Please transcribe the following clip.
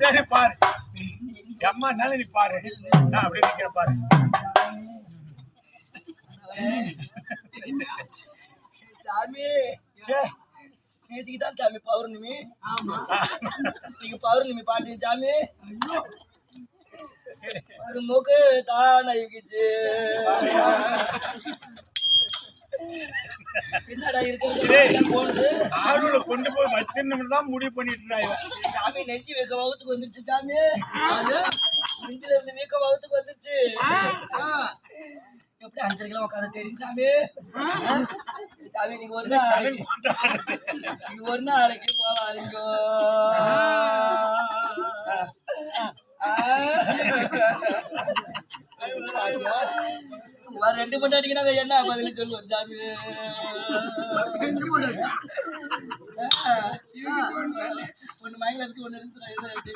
சரி பாரு. அம்மானால நீ பாரு. நான் அப்படியே நிக்கிறேன் பாரு. சாமி நேற்றுக்கு தான் சாமி பௌர்ணமி. ஆமா. நீங்க பௌர்ணமி பாத்தீங்க சாமி? ஒரு முக்கு தான் அழிக்குச்சு என்னடா இருக்கிறது போனது. வச்சிருந்தோம்னு தான் முடிவு பண்ணிட்டு இருந்தா சாமி நெஞ்சு வைக்க வகுத்துக்கு வந்துருச்சு சாமி. நெஞ்சில இருந்து வீக்க வகுத்துக்கு வந்துருச்சு. எப்படி அஞ்சரை கிலோ உட்காந்து தெரியும் சாமி? சாமி நீங்க ஒரு நாள் நீங்க ஒரு நாளைக்கு போவாதீங்க வர ரெண்டு மணி அடிக்கிறாங்க என்ன பதில் சொல்லுவோம் சாமி? ஒண்ணு மயங்கல இருக்கு ஒண்ணு இருக்கு